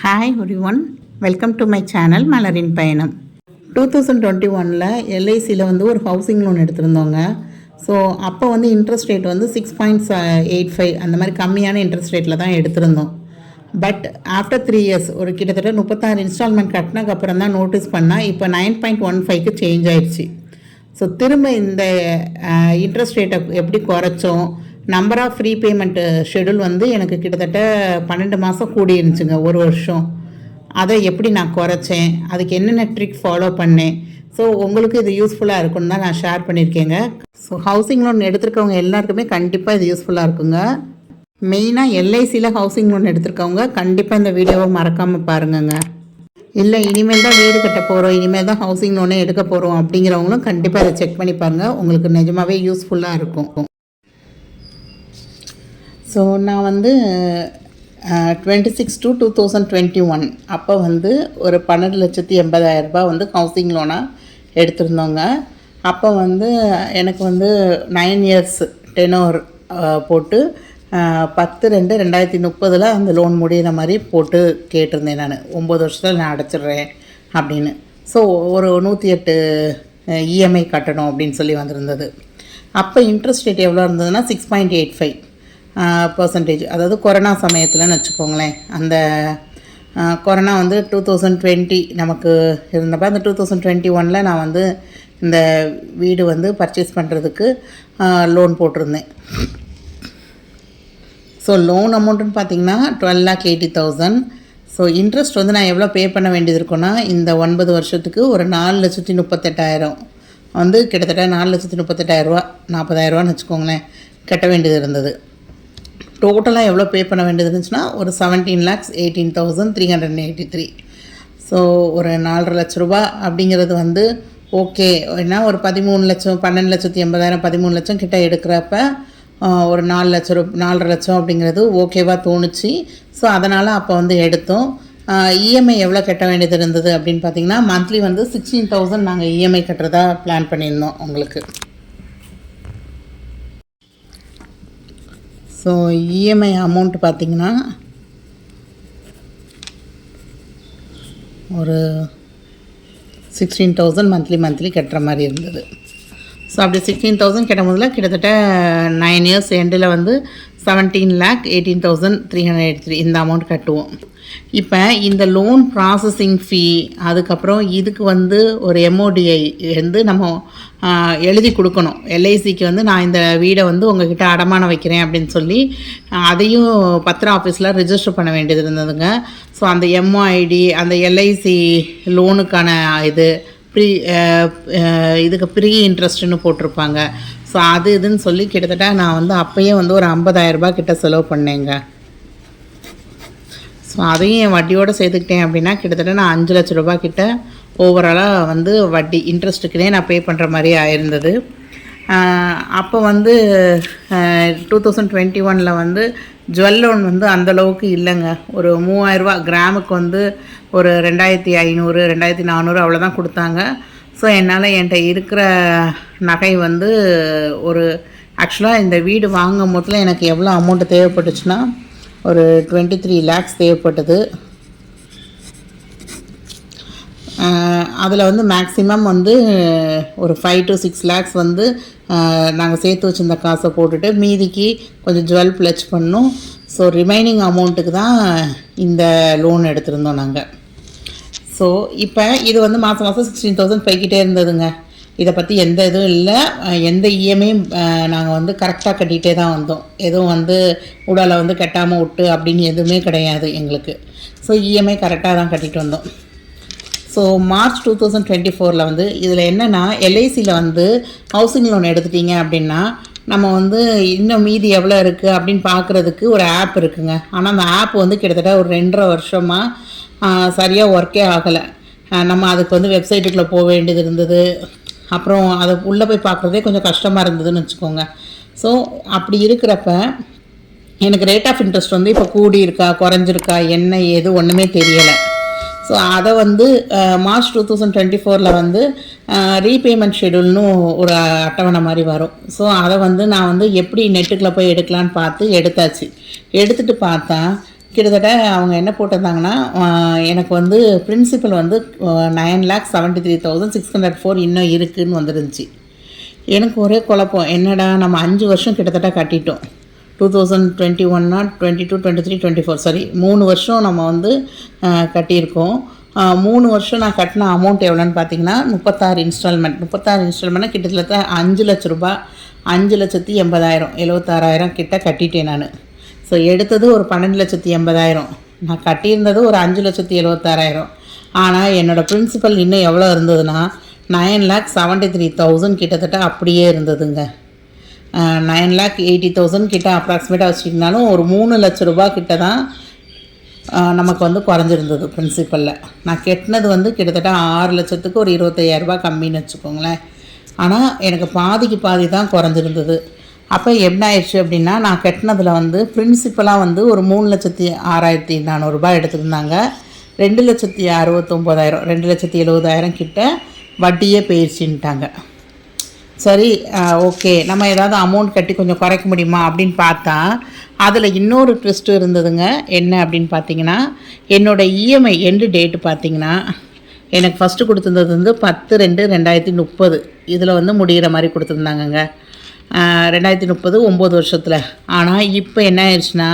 Hi everyone welcome to my channel மலரின் பயணம் two thousand twenty ஒனில் எல்ஐசியில் வந்து ஒரு ஹவுசிங் லோன் எடுத்திருந்தோங்க. ஸோ அப்போ வந்து இன்ட்ரெஸ்ட் ரேட் வந்து சிக்ஸ் பாயிண்ட் எயிட் ஃபைவ் அந்த மாதிரி கம்மியான இன்ட்ரெஸ்ட் ரேட்டில் தான் எடுத்திருந்தோம். பட் ஆஃப்டர் த்ரீ இயர்ஸ் ஒரு கிட்டத்தட்ட முப்பத்தாறு இன்ஸ்டால்மெண்ட் கட்டினதுக்கப்புறம் தான் நோட்டீஸ் பண்ணால் இப்போ நைன் பாயிண்ட் ஒன் ஃபைவ்க்கு சேஞ்ச் ஆயிடுச்சு. ஸோ திரும்ப இந்த இன்ட்ரெஸ்ட் ரேட்டை எப்படி குறைச்சோம் number of free payment schedule வந்து எனக்கு கிட்டத்தட்ட பன்னெண்டு மாதம் கூடி இருந்துச்சுங்க ஒரு வருஷம். அதை எப்படி நான் குறைச்சேன் அதுக்கு என்னென்ன ட்ரிக் ஃபாலோ பண்ணேன். ஸோ உங்களுக்கு இது யூஸ்ஃபுல்லாக இருக்குன்னு தான் நான் ஷேர் பண்ணியிருக்கேங்க. ஸோ ஹவுசிங் லோன் எடுத்திருக்கவங்க எல்லாருக்குமே கண்டிப்பாக இது யூஸ்ஃபுல்லாக இருக்குங்க. மெயினாக எல்ஐசியில் ஹவுசிங் லோன் எடுத்திருக்கவங்க கண்டிப்பாக இந்த வீடியோவை மறக்காமல் பாருங்கங்க. இல்லை இனிமேல் தான் வீடு கட்ட போகிறோம் இனிமேல் தான் ஹவுசிங் லோனே எடுக்க போகிறோம் அப்படிங்கிறவங்களும் கண்டிப்பாக அதை செக் பண்ணி பாருங்கள் உங்களுக்கு நிஜமாவே யூஸ்ஃபுல்லாக இருக்கும். ஸோ நான் வந்து twenty six to two thousand twenty one அப்போ வந்து ஒரு பன்னெண்டு லட்சத்தி எண்பதாயிரம் ரூபாய் வந்து ஹவுசிங் லோனாக எடுத்திருந்தோங்க. அப்போ வந்து எனக்கு வந்து நைன் இயர்ஸ் டெனோர் போட்டு பத்து ரெண்டு ரெண்டாயிரத்தி முப்பதில் அந்த லோன் முடிகிற மாதிரி போட்டு கேட்டிருந்தேன் நான். ஒம்பது வருஷத்தில் நான் அடைச்சிடுறேன் அப்படின்னு. ஸோ ஒரு நூற்றி எட்டு இஎம்ஐ கட்டணும் அப்படின்னு சொல்லி வந்திருந்தது. அப்போ இன்ட்ரெஸ்ட் ரேட் எவ்வளோ இருந்ததுன்னா six point eight five percentage அதாவது கொரோனா சமயத்தில்னு வச்சுக்கோங்களேன். அந்த கொரோனா வந்து டூ தௌசண்ட் டுவெண்ட்டி நமக்கு இருந்தப்போ அந்த டூ தௌசண்ட் டுவெண்ட்டி ஒனில் நான் வந்து இந்த வீடு வந்து பர்ச்சேஸ் பண்ணுறதுக்கு லோன் போட்டிருந்தேன். ஸோ லோன் அமௌண்ட்டுன்னு பார்த்தீங்கன்னா twelve lakh eighty thousand so interest வந்து நான் எவ்வளோ பே பண்ண வேண்டியது இருக்குன்னா இந்த ஒன்பது வருஷத்துக்கு ஒரு நாலு லட்சத்தி முப்பத்தெட்டாயிரம். வந்து கிட்டத்தட்ட நாலு லட்சத்தி முப்பத்தெட்டாயிரரூவா நாற்பதாயிரரூவான்னு வச்சுக்கோங்களேன் கட்ட வேண்டியது இருந்தது. டோட்டலாக எவ்வளோ பே பண்ண வேண்டியது இருந்துச்சுன்னா ஒரு seventeen lakhs eighteen thousand three hundred eighty three so ஒரு நாலரை லட்ச ரூபா அப்படிங்கிறது வந்து ஓகே ஏன்னா ஒரு பதிமூணு லட்சம் பன்னெண்டு லட்சத்தி எண்பதாயிரம் பதிமூணு லட்சம் கிட்ட எடுக்கிறப்ப ஒரு நாலு லட்ச ரூ நாலரை லட்சம் அப்படிங்கிறது ஓகேவாக தோணுச்சு. ஸோ அதனால் அப்போ வந்து எடுத்தோம். இஎம்ஐ எவ்வளோ கட்ட வேண்டியது இருந்தது அப்படின்னு பார்த்தீங்கன்னா மந்த்லி வந்து சிக்ஸ்டீன் தௌசண்ட் நாங்கள் இஎம்ஐ கட்டுறதா பிளான் பண்ணியிருந்தோம் உங்களுக்கு. ஸோ இஎம்ஐ அமௌண்ட் பார்த்தீங்கன்னா ஒரு சிக்ஸ்டீன் தௌசண்ட் மந்த்லி மந்த்லி கட்டுற மாதிரி இருந்தது. ஸோ அப்படி சிக்ஸ்டீன் தௌசண்ட் கட்டும் போதில் கிட்டத்தட்ட நைன் இயர்ஸ் எண்டில் வந்து seventeen lakh eighteen thousand three hundred eight three இந்த அமௌண்ட் கட்டுவோம். இப்போ இந்த லோன் ப்ராசஸிங் ஃபீ அதுக்கப்புறம் இதுக்கு வந்து ஒரு எம்ஓடிஐ வந்து நம்ம எழுதி கொடுக்கணும். எல்ஐசிக்கு வந்து நான் இந்த வீடை வந்து உங்ககிட்ட அடமானம் வைக்கிறேன் அப்படின்னு சொல்லி அதையும் பத்திரம் ஆஃபீஸில் ரிஜிஸ்டர் பண்ண வேண்டியது இருந்ததுங்க. ஸோ அந்த எம்ஓஐடி அந்த எல்ஐசி லோனுக்கான இது ப்ரீ eh, eh, இதுக்கு ப்ரீ இன்ட்ரெஸ்ட்னு போட்டிருப்பாங்க. ஸோ அது இதுன்னு சொல்லி கிட்டத்தட்ட நான் வந்து அப்போயே வந்து ஒரு ஐம்பதாயிரரூபா கிட்ட செலவு பண்ணேங்க. ஸோ அதையும் என் வட்டியோடு சேர்த்துக்கிட்டேன் அப்படின்னா கிட்டத்தட்ட நான் அஞ்சு லட்ச ரூபா கிட்ட ஓவராலாக வந்து வட்டி இன்ட்ரெஸ்ட்டுக்குனே நான் பே பண்ணுற மாதிரி ஆயிருந்தது. அப்போ வந்து டூ தௌசண்ட் டுவெண்ட்டி ஒனில் வந்து ஜுவல் லோன் வந்து அந்தளவுக்கு இல்லைங்க. ஒரு மூவாயிரரூவா கிராமுக்கு வந்து ஒரு ரெண்டாயிரத்தி ஐநூறு ரெண்டாயிரத்தி நானூறு அவ்வளோதான் கொடுத்தாங்க. ஸோ என்னால் என்கிட்ட இருக்கிற நகை வந்து ஒரு ஆக்சுவலாக இந்த வீடு வாங்கும் போதில் எனக்கு எவ்வளோ அமௌண்ட் தேவைப்பட்டுச்சுன்னா ஒரு டுவெண்ட்டி த்ரீ லேக்ஸ் தேவைப்பட்டது. அதில் வந்து மேக்ஸிமம் வந்து ஒரு ஃபைவ் டு சிக்ஸ் லேக்ஸ் வந்து நாங்கள் சேர்த்து வச்சிருந்த காசை போட்டுட்டு மீதிக்கு கொஞ்சம் ஜுவல் பிளச் பண்ணோம். ஸோ ரிமைனிங் அமௌண்ட்டுக்கு தான் இந்த லோன் எடுத்திருந்தோம் நாங்கள் ஸோ இப்போ இது வந்து மாதம் மாதம் சிக்ஸ்டீன் தௌசண்ட் போய்கிட்டே இருந்ததுங்க. இதை பற்றி எந்த இதுவும் இல்லை. எந்த இஎம்ஐயும் நாங்கள் வந்து கரெக்டாக கட்டிகிட்டே தான் வந்தோம். எதுவும் வந்து உடலை வந்து கட்டாமல் விட்டு அப்படின்னு எதுவுமே கிடையாது எங்களுக்கு. ஸோ இஎம்ஐ கரெக்டாக தான் கட்டிட்டு வந்தோம். So March two thousand twenty ஃபோரில் வந்து இதில் என்னென்னா எல்ஐசியில் வந்து ஹவுசிங் லோன் எடுத்துட்டீங்க அப்படின்னா நம்ம வந்து இன்னும் மீதி எவ்வளோ இருக்குது அப்படின்னு பார்க்குறதுக்கு ஒரு ஆப் இருக்குங்க. ஆனால் அந்த ஆப் வந்து கிட்டத்தட்ட ஒரு ரெண்டரை வருஷமாக சரியாக ஒர்க்கே ஆகலை. நம்ம அதுக்கு வந்து வெப்சைட்டுக்குள்ளே போக வேண்டியது இருந்தது. அப்புறம் அதை உள்ளே போய் பார்க்குறதே கொஞ்சம் கஷ்டமாக இருந்ததுன்னு வச்சுக்கோங்க. ஸோ அப்படி இருக்கிறப்ப எனக்கு ரேட் ஆஃப் இன்ட்ரெஸ்ட் வந்து இப்போ கூடி இருக்கா குறைஞ்சிருக்கா என்ன ஏது ஒன்றுமே தெரியலை. ஸோ அதை வந்து மார்ச் டூ தௌசண்ட் டுவெண்ட்டி ஃபோரில் வந்து ரீபேமெண்ட் ஷெடியூல்னு ஒரு அட்டவணை மாதிரி வரும். ஸோ அதை வந்து நான் வந்து எப்படி நெட்டுக்குள்ளே போய் எடுக்கலான்னு பார்த்து எடுத்தாச்சு. எடுத்துகிட்டு பார்த்தா கிட்டத்தட்ட அவங்க என்ன போட்டிருந்தாங்கன்னா எனக்கு வந்து பிரின்சிபல் வந்து nine lakh seventy three thousand six hundred four இன்னும் இருக்குதுன்னு வந்துருந்துச்சு. எனக்கு ஒரே குழப்பம். என்னடா நம்ம அஞ்சு வருஷம் கிட்டத்தட்ட கட்டிட்டோம். டூ தௌசண்ட் டுவெண்ட்டி ஒன்னா twenty two twenty three twenty four sorry மூணு வருஷம் நம்ம வந்து கட்டியிருக்கோம். மூணு வருஷம் நான் கட்டின அமௌண்ட் எவ்வளோன்னு பார்த்தீங்கன்னா முப்பத்தாறு இன்ஸ்டால்மெண்ட் முப்பத்தாறு இன்ஸ்டால்மெண்ட்னா கிட்டத்தட்ட அஞ்சு லட்ச ரூபாய். அஞ்சு லட்சத்தி எண்பதாயிரம். எழுபத்தாறாயிரம் கிட்ட கட்டிட்டேன் நான். ஸோ எடுத்தது ஒரு பன்னெண்டு லட்சத்தி எண்பதாயிரம். நான் கட்டியிருந்தது ஒரு அஞ்சு லட்சத்தி எழுபத்தாறாயிரம் ஆனால் என்னோடய பிரின்சிபல் இன்னும் எவ்வளோ இருந்ததுன்னா nine lakh seventy three thousand கிட்டத்தட்ட அப்படியே இருந்ததுங்க. நைன் லேக் எயிட்டி தௌசண்ட் கிட்ட அப்ராக்சிமேட்டாக வச்சுக்கிங்கனாலும் ஒரு மூணு லட்ச ரூபா கிட்ட தான் நமக்கு வந்து குறைஞ்சிருந்தது பிரின்சிபலில் நான் கெட்டினது வந்து கிட்டத்தட்ட ஆறு லட்சத்துக்கு ஒரு இருபத்தையாயிரரூபா கம்மின்னு வச்சுக்கோங்களேன். ஆனால் எனக்கு பாதிக்கு பாதி தான் குறைஞ்சிருந்தது. அப்போ என்ன ஆயிடுச்சு அப்படின்னா நான் கட்டினதில் வந்து பிரின்சிபலாக வந்து ஒரு மூணு லட்சத்தி ஆறாயிரத்தி நானூறுரூபா எடுத்துருந்தாங்க. ரெண்டு லட்சத்தி அறுபத்தொம்போதாயிரம் ரெண்டு லட்சத்தி எழுபதாயிரம் கிட்ட வட்டியே போயிடுச்சுன்ட்டாங்க சரி ஓகே. நம்ம ஏதாவது அமௌண்ட் கட்டி கொஞ்சம் குறைக்க முடியுமா அப்படின்னு பார்த்தா அதில் இன்னொரு ட்விஸ்ட்டு இருந்ததுங்க. என்ன அப்படின்னு பார்த்தீங்கன்னா என்னோடய இஎம்ஐ எண்டு டேட்டு பார்த்தீங்கன்னா எனக்கு ஃபஸ்ட்டு கொடுத்துருந்தது வந்து பத்து ரெண்டு ரெண்டாயிரத்தி முப்பது. இதில் வந்து முடிகிற மாதிரி கொடுத்துருந்தாங்கங்க. ரெண்டாயிரத்தி முப்பது ஒம்பது வருஷத்தில். ஆனால் இப்போ என்ன ஆயிடுச்சுன்னா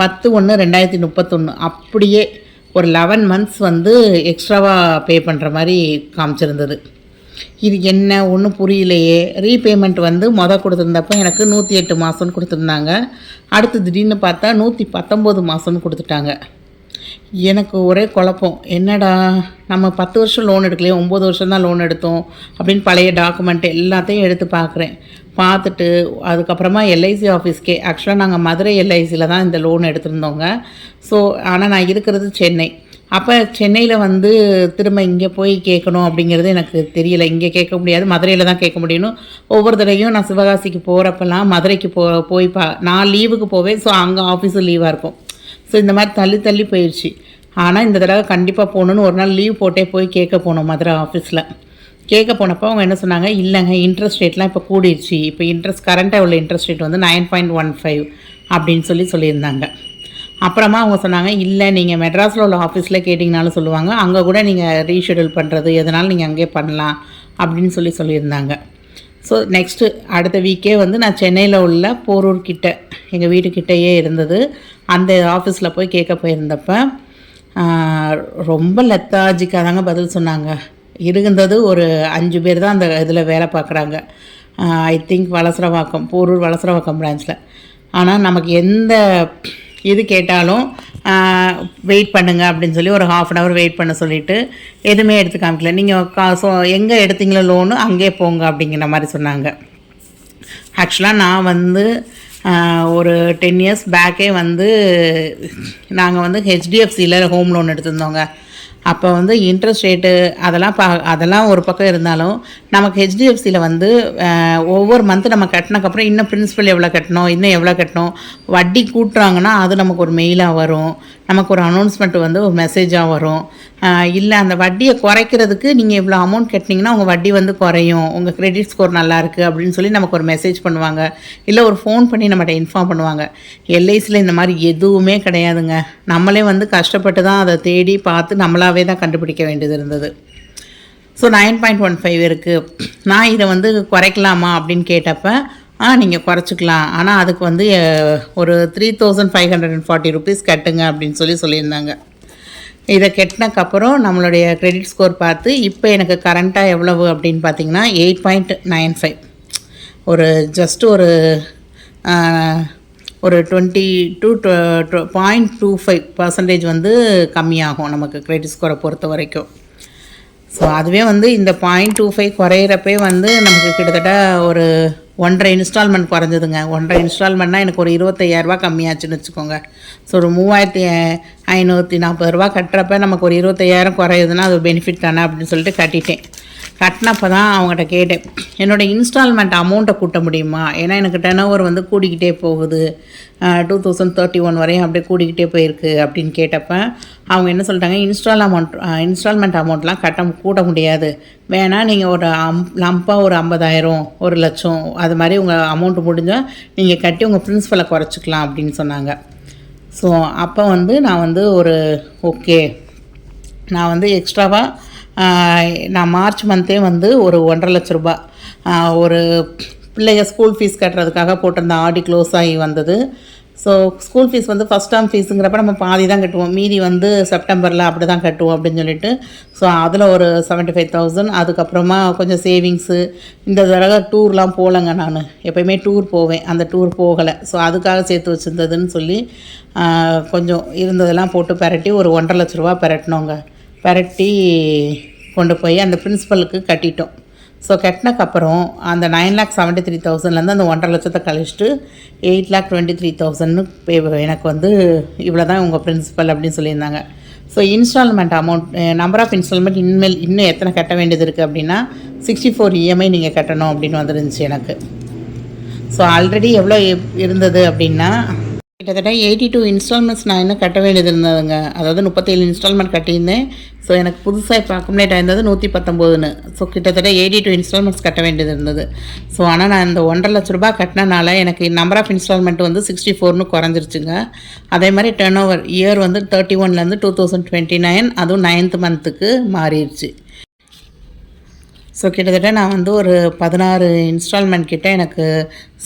பத்து ஒன்று ரெண்டாயிரத்தி முப்பத்தொன்று அப்படியே ஒரு லெவன் மந்த்ஸ் வந்து எக்ஸ்ட்ராவாக பே பண்ணுற மாதிரி காமிச்சிருந்தது. இது என்ன? ஒன்றும் புரியலையே. ரீபேமெண்ட் வந்து மொதல் கொடுத்துருந்தப்போ எனக்கு நூற்றி எட்டு மாதம்னு கொடுத்துருந்தாங்க. அடுத்து திடீர்னு பார்த்தா நூற்றி பத்தொம்போது மாதம்னு கொடுத்துட்டாங்க. எனக்கு ஒரே குழப்பம். என்னடா நம்ம பத்து வருஷம் லோன் எடுக்கலையே ஒம்பது வருஷம் தான் லோன் எடுத்தோம் அப்படின்னு பழைய டாக்குமெண்ட் எல்லாத்தையும் எடுத்து பார்க்குறேன். பார்த்துட்டு அதுக்கப்புறமா எல்ஐசி ஆஃபீஸ்க்கே ஆக்சுவலாக நாங்கள் மதுரை எல்ஐசியில் தான் இந்த லோன் எடுத்திருந்தோங்க. ஸோ ஆனால் நான் இருக்கிறது சென்னை. அப்போ சென்னையில் வந்து திரும்ப இங்கே போய் கேட்கணும் அப்படிங்கிறது எனக்கு தெரியல. இங்கே கேட்க முடியாது. மதுரையில் தான் கேட்க முடியணும் ஒவ்வொரு தடவையும் நான் சிவகாசிக்கு போகிறப்பெல்லாம் மதுரைக்கு போ போய் பா நான் லீவுக்கு போவேன். ஸோ அங்கே ஆஃபீஸும் லீவாக இருக்கும். ஸோ இந்த மாதிரி தள்ளி தள்ளி போயிடுச்சு ஆனால் இந்த தடவை கண்டிப்பாக போகணுன்னு ஒரு நாள் லீவ் போட்டே போய் கேட்க போனோம் மதுரை ஆஃபீஸில் கேட்க போனப்போ அவங்க என்ன சொன்னாங்க? இல்லைங்க இன்ட்ரெஸ்ட் ரேட்லாம் இப்போ கூடிடுச்சு இப்போ இன்ட்ரெஸ்ட் கரண்ட்டாக உள்ள இன்ட்ரெஸ்ட் ரேட் வந்து நைன் பாயிண்ட் ஒன் ஃபைவ் அப்படின்னு சொல்லி சொல்லியிருந்தாங்க. அப்புறமா அவங்க சொன்னாங்க இல்லை நீங்கள் மெட்ராஸில் உள்ள ஆஃபீஸில் கேட்டிங்கனாலும் சொல்லுவாங்க. அங்கே கூட நீங்கள் ரீஷெடியூல் பண்ணுறது எதனாலும் நீங்கள் அங்கேயே பண்ணலாம் அப்படின்னு சொல்லி சொல்லியிருந்தாங்க. ஸோ நெக்ஸ்ட்டு அடுத்த வீக்கே வந்து நான் சென்னையில் உள்ள போரூர் கிட்ட எங்கள் வீட்டுக்கிட்டேயே இருந்தது. அந்த ஆஃபீஸில் போய் கேட்க போயிருந்தப்ப ரொம்ப லெத்தாஜிக்காக தாங்க பதில் சொன்னாங்க. இருந்தது ஒரு அஞ்சு பேர் தான் அந்த இதில் வேலை பார்க்குறாங்க. ஐ திங்க் வலசரவாக்கம் போரூர் வலசரவாக்கம் பிரான்ச்சில் ஆனால் நமக்கு எந்த எது கேட்டாலும் வெயிட் பண்ணுங்கள் அப்படின்னு சொல்லி ஒரு ஹாஃப் அன் ஹவர் வெயிட் பண்ண சொல்லிட்டு எதுவுமே எடுத்து காமிக்கல. நீங்கள் காசோ எங்கே எடுத்தீங்களோ லோனு அங்கே போங்க அப்படிங்கிற மாதிரி சொன்னாங்க. ஆக்சுவலாக நான் வந்து ஒரு டென் இயர்ஸ் பேக்கே வந்து நாங்கள் வந்து ஹெச்டிஎஃப்சியில் ஹோம் லோன் எடுத்திருந்தோங்க. அப்போ வந்து இன்ட்ரெஸ்ட் ரேட்டு அதெல்லாம் பா அதெல்லாம் ஒரு பக்கம் இருந்தாலும் நமக்கு ஹெச்டிஎஃப்சியில் வந்து ஒவ்வொரு மந்த்து நம்ம கட்டினக்கப்புறம் இன்னும் பிரின்சிபல் எவ்வளோ கட்டணும் இன்னும் எவ்வளோ கட்டணும் வட்டி கூட்டுறாங்கன்னா அது நமக்கு ஒரு மெயிலாக வரும். நமக்கு ஒரு அனௌன்ஸ்மெண்ட் வந்து ஒரு மெசேஜாக வரும். இல்லை அந்த வட்டியை குறைக்கிறதுக்கு நீங்கள் இவ்வளோ அமௌண்ட் கட்டினீங்கன்னா உங்கள் வட்டி வந்து குறையும். உங்கள் கிரெடிட் ஸ்கோர் நல்லா இருக்குது அப்படின்னு சொல்லி நமக்கு ஒரு மெசேஜ் பண்ணுவாங்க. இல்லை ஒரு ஃபோன் பண்ணி நம்மகிட்ட இன்ஃபார்ம் பண்ணுவாங்க. எல்ஐசியில் இந்த மாதிரி எதுவுமே கிடையாதுங்க. நம்மளே வந்து கஷ்டப்பட்டு தான் அதை தேடி பார்த்து நம்மளாவே தான் கண்டுபிடிக்க வேண்டியது இருந்தது. So nine point one five இருக்குது நான் இதை வந்து குறைக்கலாமா அப்படின்னு கேட்டப்ப ஆ நீங்கள் குறைச்சிக்கலாம். ஆனால் அதுக்கு வந்து ஒரு three thousand five hundred and forty rupees கட்டுங்க அப்படின்னு சொல்லி சொல்லியிருந்தாங்க. இதை கட்டினக்கப்புறம் நம்மளுடைய கிரெடிட் ஸ்கோர் பார்த்து இப்போ எனக்கு கரண்ட்டாக எவ்வளவு அப்படின்னு பார்த்தீங்கன்னா எயிட் பாயிண்ட் நைன் ஃபைவ் ஒரு ஜஸ்ட் ஒரு ஒரு twenty two point two five percentage வந்து கம்மியாகும் நமக்கு கிரெடிட் ஸ்கோரை பொறுத்த வரைக்கும். ஸோ அதுவே வந்து இந்த பாயிண்ட் டூ ஃபைவ் குறையிறப்பே வந்து நமக்கு கிட்டத்தட்ட ஒரு ஒன்றரை இன்ஸ்டால்மெண்ட் குறைஞ்சதுங்க. ஒன்றரை இன்ஸ்டால்மெண்ட்னா எனக்கு ஒரு இருபத்தையாயிரரூபா கம்மியாச்சுன்னு வச்சுக்கோங்க. ஸோ ஒரு மூவாயிரத்தி ஐநூற்றி நாற்பது ரூபா கட்டுறப்ப நமக்கு ஒரு இருபத்தையாயிரம் குறையுதுன்னா அது பெனிஃபிட் தானே அப்படின்னு சொல்லிட்டு கட்டிட்டேன். கட்டினப்போ தான் அவங்ககிட்ட கேட்டேன். என்னோடய இன்ஸ்டால்மெண்ட் அமௌண்ட்டை கூட்ட முடியுமா? ஏன்னா எனக்கு டென் ஓவர் வந்து கூடிக்கிட்டே போகுது. டூ தௌசண்ட் தேர்ட்டி ஒன் வரையும் அப்படியே கூடிக்கிட்டே போயிருக்கு அப்படின்னு கேட்டப்ப அவங்க என்ன சொல்லிட்டாங்க? இன்ஸ்டால் அமௌண்ட் இன்ஸ்டால்மெண்ட் அமௌண்ட்லாம் கட்ட கூட்ட முடியாது. வேணால் நீங்கள் ஒரு அம் லம்பாக ஒரு ஐம்பதாயிரம் ஒரு லட்சம் அது மாதிரி உங்கள் அமௌண்ட் முடிஞ்சால் நீங்கள் கட்டி உங்கள் ப்ரின்ஸிபலை குறைச்சிக்கலாம் அப்படின்னு சொன்னாங்க. ஸோ அப்போ வந்து நான் வந்து ஒரு ஓகே நான் வந்து எக்ஸ்ட்ராவாக நான் மார்ச் மந்த்தே வந்து ஒரு ஒன்றரை லட்ச ரூபா. ஒரு பிள்ளைங்க ஸ்கூல் ஃபீஸ் கட்டுறதுக்காக போட்டிருந்த ஆடி க்ளோஸ் ஆகி வந்தது. ஸோ ஸ்கூல் ஃபீஸ் வந்து ஃபஸ்ட் டேர்ம் ஃபீஸுங்கிறப்ப நம்ம பாதி தான் கட்டுவோம். மீதி வந்து செப்டம்பரில் அப்படி தான் கட்டுவோம் அப்படின்னு சொல்லிட்டு. ஸோ அதில் ஒரு செவன்ட்டி ஃபைவ் தௌசண்ட் அதுக்கப்புறமா கொஞ்சம் சேவிங்ஸு இந்த தடவை டூர்லாம் போகலங்க நான். எப்போயுமே டூர் போவேன். அந்த டூர் போகலை. ஸோ அதுக்காக சேர்த்து வச்சுருந்ததுன்னு சொல்லி கொஞ்சம் இருந்ததெல்லாம் போட்டு பரட்டி ஒரு ஒன்றரை லட்ச ரூபா பரட்டினோங்க. பரட்டி கொண்டு போய் அந்த பிரின்ஸிபலுக்கு கட்டிட்டோம். ஸோ கட்டினக்கப்புறம் அந்த நைன் லேக் செவன்ட்டி த்ரீ தௌசண்ட்லேருந்து அந்த ஒன்றரை லட்சத்தை கழிச்சிட்டு எயிட் லேக் டுவெண்ட்டி த்ரீ தௌசண்ட்னு பே எனக்கு வந்து இவ்வளோ தான் உங்கள் பிரின்சிபல் அப்படின்னு சொல்லியிருந்தாங்க. So instalment amount number of instalment இனிமேல் இன்னும் எத்தனை கட்ட வேண்டியது இருக்குது அப்படின்னா சிக்ஸ்டி ஃபோர் இஎம்ஐ நீங்கள் கட்டணும் அப்படின்னு வந்துருந்துச்சு எனக்கு. ஸோ ஆல்ரெடி எவ்வளோ இருந்தது அப்படின்னா கிட்டத்தட்ட எயிட்டி டூ இன்ஸ்டால்மெண்ட்ஸ் நான் இன்னும் கட்ட வேண்டியது இருந்ததுங்க. அதாவது முப்பத்தேழு இன்ஸ்டால்மெண்ட் கட்டியிருந்தேன். ஸோ எனக்கு புதுசாக இப்போ அக்குமுலேட் ஆயிருந்தது நூற்றி பத்தொம்போதுன்னு ஸோ கிட்டத்தட்ட எயிட்டி டூ இன்ஸ்டால்மெண்ட்ஸ் கட்ட வேண்டியது இருந்தது. ஸோ ஆனால் நான் இந்த ஒன்றரை லட்ச ரூபாய் கட்டினனால எனக்கு நம்பர் ஆஃப் இன்ஸ்டால்மெண்ட் வந்து சிக்ஸ்டி ஃபோர்னு குறைஞ்சிருச்சுங்க. அதே மாதிரி டர்ன் ஓவர் இயர் வந்து தேர்ட்டி ஒன்லேருந்து டூ தௌசண்ட் டுவெண்ட்டி நைன் அதுவும் நைன்த் மந்த்துக்கு மாறிடுச்சு. ஸோ கிட்டத்தட்ட நான் வந்து ஒரு பதினாறு இன்ஸ்டால்மெண்ட் கிட்டே எனக்கு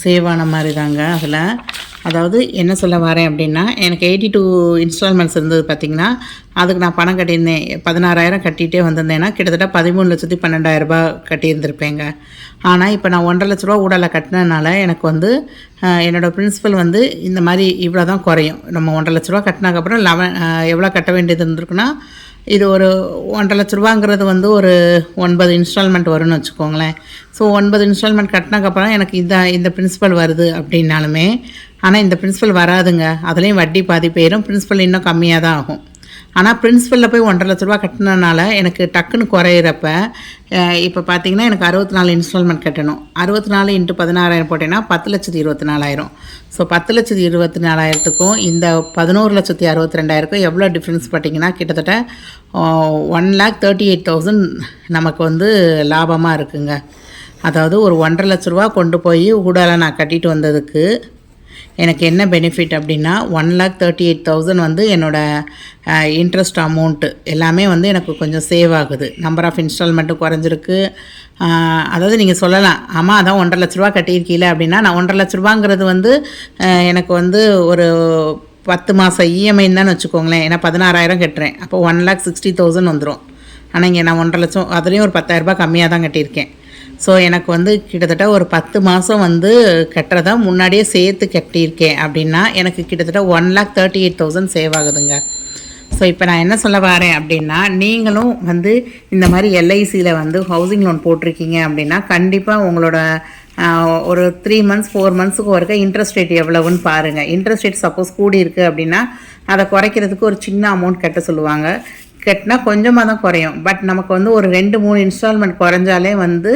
சேவ் ஆன மாதிரி தாங்க அதில். அதாவது என்ன சொல்ல வரேன் அப்படின்னா எனக்கு எயிட்டி டூ இன்ஸ்டால்மெண்ட்ஸ் இருந்தது பார்த்திங்கன்னா அதுக்கு நான் பணம் கட்டியிருந்தேன். பதினாறாயிரம் கட்டிகிட்டே வந்திருந்தேன்னா கிட்டத்தட்ட பதிமூணு லட்சத்தி பன்னெண்டாயிரம் ரூபாய் கட்டியிருந்திருப்பேங்க. ஆனால் இப்போ நான் ஒன்றரை லட்ச ரூபா ஊடலை கட்டினதுனால எனக்கு வந்து என்னோடய என்னோட பிரின்சிபல் வந்து இந்த மாதிரி இவ்வளோ தான் குறையும். நம்ம ஒன்றரை லட்ச ரூபா கட்டினதுக்கப்புறம் லெவன் எவ்வளோ கட்ட வேண்டியது இருந்திருக்குன்னா இது ஒரு ஒன்றரை லட்ச ரூபாங்கிறது வந்து ஒரு ஒன்பது இன்ஸ்டால்மெண்ட் வரும்னு வச்சுக்கோங்களேன். ஸோ ஒன்பது இன்ஸ்டால்மெண்ட் கட்டினக்கப்புறம் எனக்கு இந்த இந்த பிரின்சிபல் வருது அப்படின்னாலுமே ஆனால் இந்த பிரின்சிபல் வராதுங்க. அதுலேயும் வட்டி பாதி போயிடும் பிரின்சிபல் இன்னும் கம்மியாக தான் ஆகும். ஆனால் பிரின்சிபலில் போய் ஒன்றரை லட்ச ரூபா கட்டினனால எனக்கு டக்குன்னு குறையிறப்ப இப்போ பார்த்தீங்கன்னா எனக்கு அறுபத்தி நாலு இன்ஸ்டால்மெண்ட் கட்டணும். அறுபத்தி நாலு இன்ட்டு பதினாறாயிரம் போட்டேன்னா பத்து லட்சத்தி இருபத்தி நாலாயிரம் ஸோ பத்து லட்சத்தி இருபத்தி நாலாயிரத்துக்கும் இந்த பதினோரு லட்சத்தி அறுபத்தி ரெண்டாயிரக்கும் எவ்வளோ டிஃப்ரென்ஸ் பார்த்தீங்கன்னா கிட்டத்தட்ட one lakh thirty eight thousand நமக்கு வந்து லாபமாக இருக்குங்க. அதாவது ஒரு ஒன்றரை லட்ச ரூபா கொண்டு போய் ஊடால நான் கட்டிட்டு வந்ததுக்கு எனக்கு என்ன பெனிஃபிட் அப்படின்னா one lakh thirty eight thousand வந்து என்னோடய இன்ட்ரெஸ்ட் அமௌண்ட்டு எல்லாமே வந்து எனக்கு கொஞ்சம் சேவ் ஆகுது. நம்பர் ஆஃப் இன்ஸ்டால்மெண்ட்டும் குறைஞ்சிருக்கு. அதாவது நீங்கள் சொல்லலாம் ஆமாம் அதான் ஒன்றரை லட்ச ரூபா கட்டியிருக்கீல அப்படின்னா நான் ஒன்றரை லட்ச ரூபாங்கிறது வந்து எனக்கு வந்து ஒரு பத்து மாதம் இஎம்ஐன்னு தான் வச்சுக்கோங்களேன். ஏன்னா பதினாறாயிரம் கட்டுறேன். அப்போ ஒன் லேக் சிக்ஸ்டி தௌசண்ட் வந்துடும் ஆனால் இங்கே நான் ஒன்றரை லட்சம் அதுலேயும் ஒரு பத்தாயிரரூபா கம்மியாக தான் கட்டியிருக்கேன். ஸோ எனக்கு வந்து கிட்டத்தட்ட ஒரு பத்து மாதம் வந்து கட்டுறதா முன்னாடியே சேர்த்து கட்டியிருக்கேன் அப்படின்னா எனக்கு கிட்டத்தட்ட one lakh thirty eight thousand save ஆகுதுங்க. ஸோ இப்போ நான் என்ன சொல்ல வரேன் அப்படின்னா நீங்களும் வந்து இந்த மாதிரி எல்ஐசியில் வந்து ஹவுசிங் லோன் போட்டிருக்கீங்க அப்படின்னா கண்டிப்பாக உங்களோட ஒரு த்ரீ மந்த்ஸ் ஃபோர் மந்த்ஸுக்கு ஒருக்க இன்ட்ரெஸ்ட் ரேட் எவ்வளவுன்னு பாருங்கள் இன்ட்ரெஸ்ட் ரேட் சப்போஸ் கூடி இருக்குது அப்படின்னா அதை குறைக்கிறதுக்கு ஒரு சின்ன அமௌண்ட் கட்ட சொல்லுவாங்க. கட்டினா கொஞ்சமாக தான் குறையும். பட் நமக்கு வந்து ஒரு ரெண்டு மூணு இன்ஸ்டால்மெண்ட் குறைஞ்சாலே வந்து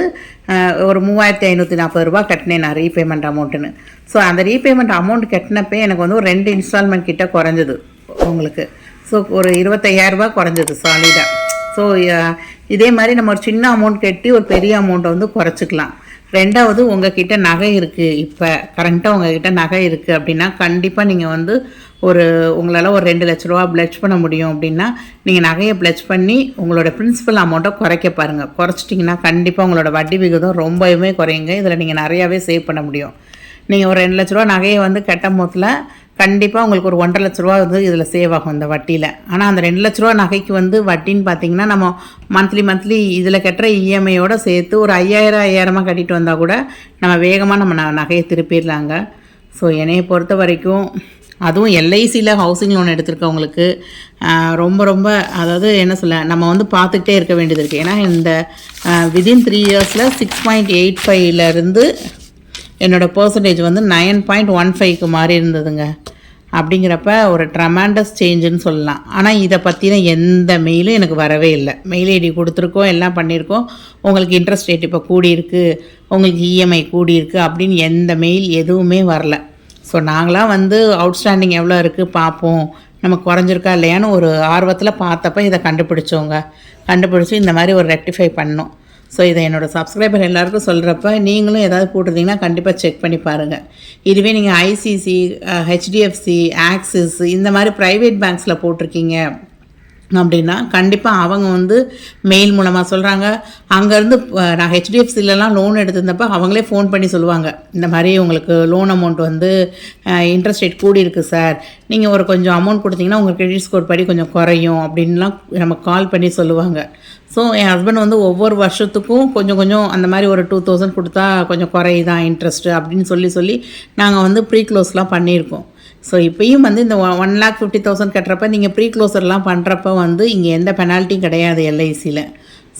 ஒரு மூவாயிரத்தி ஐநூற்றி நாற்பது ரூபா கட்டினேன் நான் ரீபேமெண்ட் அமௌண்ட்டுன்னு ஸோ அந்த ரீபேமெண்ட் அமௌண்ட் கட்டினப்பே எனக்கு வந்து ஒரு ரெண்டு இன்ஸ்டால்மெண்ட் கிட்ட குறைஞ்சது உங்களுக்கு. ஸோ ஒரு இருபத்தையாயிரரூபா குறைஞ்சது சாலிடாக ஸோ இதே மாதிரி நம்ம ஒரு சின்ன அமௌண்ட் கட்டி ஒரு பெரிய அமௌண்ட்டை வந்து குறைச்சிக்கலாம். ரெண்டாவது உங்ககிட்ட நகை இருக்குது இப்போ கரண்ட்டாக உங்ககிட்ட நகை இருக்குது அப்படின்னா கண்டிப்பாக நீங்கள் வந்து ஒரு உங்களால் ஒரு ரெண்டு லட்ச ரூபா பிளட்ஜ் பண்ண முடியும் அப்படின்னா நீங்கள் நகையை பிளட்ஜ் பண்ணி உங்களோட பிரின்சிபல் அமௌண்ட்டை குறைக்க பாருங்கள் குறைச்சிட்டிங்கன்னா கண்டிப்பாக உங்களோட வட்டி விகிதம் ரொம்பவுமே குறையுங்க. இதில் நீங்கள் நிறையாவே சேவ் பண்ண முடியும். நீங்கள் ஒரு ரெண்டு லட்ச ரூபா நகையை வந்து கெட்ட போதில் கண்டிப்பாக உங்களுக்கு ஒரு ஒன்றரை லட்ச ரூபா வந்து இதில் சேவ் ஆகும் இந்த வட்டியில். ஆனால் அந்த ரெண்டு லட்ச ரூபா நகைக்கு வந்து வட்டின்னு பார்த்தீங்கன்னா நம்ம மந்த்லி மந்த்லி இதில் கட்டுற இஎம்ஐயோட சேர்த்து ஒரு ஐயாயிரம் ஐயாயிரமாக கட்டிட்டு வந்தால் கூட நம்ம வேகமாக நம்ம ந- நகையை திருப்பிடலாங்க. ஸோ என்னையை பொறுத்த வரைக்கும் அதுவும் எல்ஐசியில் ஹவுசிங் லோன் எடுத்திருக்கவங்களுக்கு ரொம்ப ரொம்ப அதாவது என்ன சொல்ல நம்ம வந்து பார்த்துக்கிட்டே இருக்க வேண்டியது இருக்குது ஏன்னா இந்த விதின் த்ரீ இயர்ஸில் சிக்ஸ் பாயிண்ட் எயிட் ஃபைவ்லேருந்து என்னோடய பர்சன்டேஜ் வந்து நைன் பாயிண்ட் ஒன் ஃபைவ்க்கு மாறி இருந்ததுங்க. அப்படிங்கிறப்ப ஒரு ட்ரமாண்டஸ் சேஞ்சுன்னு சொல்லலாம். ஆனால் இதை பற்றின எந்த மெயிலும் எனக்கு வரவே இல்லை. மெயில் ஐடி கொடுத்துருக்கோம் எல்லாம் பண்ணியிருக்கோம். உங்களுக்கு இன்ட்ரெஸ்ட் ரேட் இப்போ கூடியிருக்கு உங்களுக்கு இஎம்ஐ கூடியிருக்கு அப்படின்னு எந்த மெயில் எதுவுமே வரல. ஸோ நாங்களாம் வந்து அவுட்ஸ்டாண்டிங் எவ்வளோ இருக்குது பார்ப்போம். நமக்கு குறைஞ்சிருக்கா இல்லையான்னு ஒரு ஆர்வத்தில் பார்த்தப்ப இதை கண்டுபிடிச்சோங்க. கண்டுபிடிச்சி இந்த மாதிரி ஒரு ரெக்டிஃபை பண்ணோம். ஸோ இதை என்னோட சப்ஸ்கிரைபர் எல்லாருக்கும் சொல்கிறப்ப நீங்களும் ஏதாவது போட்டிருந்தீங்கன்னா கண்டிப்பாக செக் பண்ணி பாருங்கள் இதுவே நீங்கள் ஐசிசி ஹெச்டிஎஃப்சி ஆக்சிஸ் இந்த மாதிரி ப்ரைவேட் பேங்க்ஸில் போட்டிருக்கீங்க அப்படின்னா கண்டிப்பாக அவங்க வந்து மெயில் மூலமாக சொல்கிறாங்க அங்கேருந்து நான் ஹெச்டிஎஃப்சிலலாம் லோன் எடுத்திருந்தப்போ அவங்களே ஃபோன் பண்ணி சொல்லுவாங்க. இந்த மாதிரி உங்களுக்கு லோன் அமௌண்ட் வந்து இன்ட்ரெஸ்ட் ரேட் கூடி இருக்குது சார் நீங்கள் ஒரு கொஞ்சம் அமௌண்ட் கொடுத்தீங்கன்னா உங்கள் கிரெடிட் ஸ்கோர் படி கொஞ்சம் குறையும் அப்படின்லாம் நமக்கு கால் பண்ணி சொல்லுவாங்க. ஸோ என் ஹஸ்பண்ட் வந்து ஒவ்வொரு வருஷத்துக்கும் கொஞ்சம் கொஞ்சம் அந்த மாதிரி ஒரு டூ தௌசண்ட் கொடுத்தா கொஞ்சம் குறையுதான் இன்ட்ரெஸ்ட்டு அப்படின்னு சொல்லி சொல்லி நாங்கள் வந்து ப்ரீ க்ளோஸ்லாம் பண்ணியிருக்கோம். ஸோ இப்பயும் வந்து இந்த ஒன் லேக் ஃபிஃப்டி தௌசண்ட் கட்டுறப்ப நீங்கள் ப்ரீ க்ளோஸர்லாம் பண்ணுறப்ப வந்து இங்கே எந்த பெனால்ட்டியும் கிடையாது எல்ஐசியில்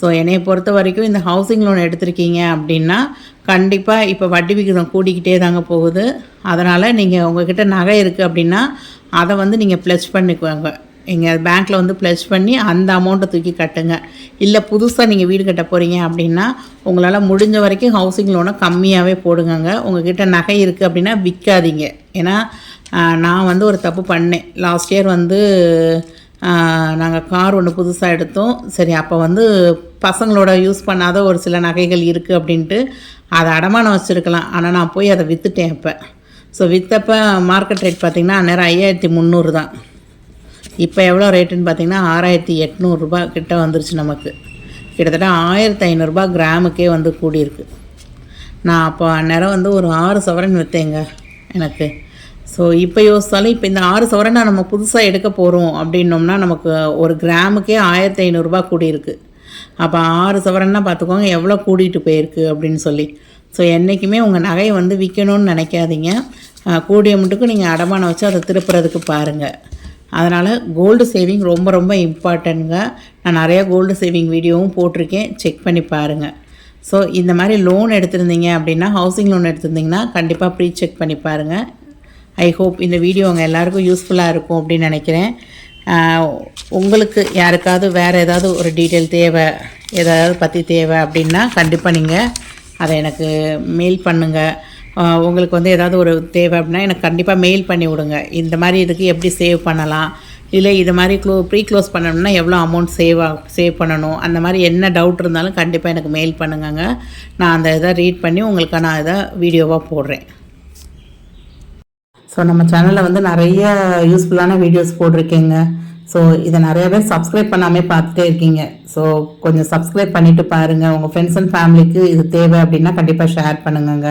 ஸோ என்னையை பொறுத்த வரைக்கும் இந்த ஹவுசிங் லோன் எடுத்திருக்கீங்க அப்படின்னா கண்டிப்பாக இப்போ வட்டி விகிதம் கூடிக்கிட்டே தாங்க போகுது. அதனால் நீங்கள் உங்ககிட்ட நகை இருக்குது அப்படின்னா அதை வந்து நீங்கள் ப்ளஸ் பண்ணிக்குவாங்க எங்கள் பேங்க்கில் வந்து ப்ளஸ் பண்ணி அந்த அமௌண்ட்டை தூக்கி கட்டுங்க. இல்லை புதுசாக நீங்கள் வீடு கட்ட போகிறீங்க அப்படின்னா உங்களால் முடிஞ்ச வரைக்கும் ஹவுசிங் லோனை கம்மியாகவே போடுங்கங்க. உங்ககிட்ட நகை இருக்குது அப்படின்னா விற்காதீங்க ஏன்னா நான் வந்து ஒரு தப்பு பண்ணேன். லாஸ்ட் இயர் வந்து நாங்கள் கார் ஒன்று புதுசாக எடுத்தோம். சரி அப்போ வந்து பசங்களோட யூஸ் பண்ணாத ஒரு சில நகைகள் இருக்குது அப்படின்ட்டு அதை அடமானம் வச்சுருக்கலாம். ஆனால் நான் போய் அதை விற்றுட்டேன் இப்போ. ஸோ விற்றப்ப மார்க்கெட் ரேட் பார்த்திங்கன்னா அந்நேரம் ஐயாயிரத்தி முந்நூறு தான். இப்போ எவ்வளோ ரேட்டுன்னு பார்த்தீங்கன்னா ஆறாயிரத்தி எட்நூறுரூபா கிட்ட வந்துருச்சு நமக்கு. கிட்டத்தட்ட ஆயிரத்தி ஐநூறுரூபா கிராமுக்கே வந்து கூடியிருக்கு. நான் அப்போ அந்நேரம் வந்து ஒரு ஆறு சவரன் விற்றேங்க எனக்கு. ஸோ இப்போ யோசித்தாலும் இப்போ இந்த ஆறு சவரனை நம்ம புதுசாக எடுக்க போகிறோம் அப்படின்னோம்னா நமக்கு ஒரு கிராமுக்கே ஆயிரத்தி ஐநூறுரூபா கூடியிருக்கு. அப்போ ஆறு சவரன்னா பார்த்துக்கோங்க எவ்வளோ கூடிட்டு போயிருக்கு அப்படின்னு சொல்லி. ஸோ என்றைக்குமே உங்கள் நகையை வந்து விற்கணும்னு நினைக்காதீங்க. கூடிய மட்டுக்கும் நீங்கள் அடமானம் வச்சு அதை திருப்புறதுக்கு பாருங்கள் அதனால் கோல்டு சேவிங் ரொம்ப ரொம்ப இம்பார்ட்டன்ட்ங்க நான் நிறைய கோல்டு சேவிங் வீடியோவும் போட்டிருக்கேன். செக் பண்ணி பாருங்கள் ஸோ இந்த மாதிரி லோன் எடுத்திருந்தீங்க அப்படின்னா ஹவுசிங் லோன் எடுத்திருந்தீங்கன்னா கண்டிப்பாக ப்ரீ செக் பண்ணி பாருங்கள் ஐ ஹோப் இந்த வீடியோ உங்கள் எல்லாேருக்கும் யூஸ்ஃபுல்லாக இருக்கும் அப்படின்னு நினைக்கிறேன். உங்களுக்கு யாருக்காவது வேறு ஏதாவது ஒரு டீட்டெயில் தேவை ஏதாவது பற்றி தேவை அப்படின்னா கண்டிப்பாக நீங்கள் அதை எனக்கு மெயில் பண்ணுங்கள் உங்களுக்கு வந்து ஏதாவது ஒரு தேவை அப்படின்னா எனக்கு கண்டிப்பாக மெயில் பண்ணி விடுங்க. இந்த மாதிரி இதுக்கு எப்படி சேவ் பண்ணலாம்? இல்லை இது மாதிரி க்ளோ ப்ரீ க்ளோஸ் பண்ணணும்னா எவ்வளோ அமௌண்ட் சேவ் ஆ சேவ் பண்ணணும்? அந்த மாதிரி என்ன டவுட் இருந்தாலும் கண்டிப்பாக எனக்கு மெயில் பண்ணுங்கங்க. நான் அந்த இதை ரீட் பண்ணி உங்களுக்கு நான் இதை வீடியோவாக போடுறேன். ஸோ நம்ம சேனலில் வந்து நிறைய யூஸ்ஃபுல்லான வீடியோஸ் போட்டிருக்கேங்க. ஸோ இதை நிறைய பேர் சப்ஸ்கிரைப் பண்ணாமே பார்த்துட்டே இருக்கீங்க. ஸோ கொஞ்சம் சப்ஸ்கிரைப் பண்ணிவிட்டு பாருங்கள் உங்கள் ஃப்ரெண்ட்ஸ் அண்ட் ஃபேமிலிக்கு இது தேவை அப்படின்னா கண்டிப்பாக ஷேர் பண்ணுங்கங்க.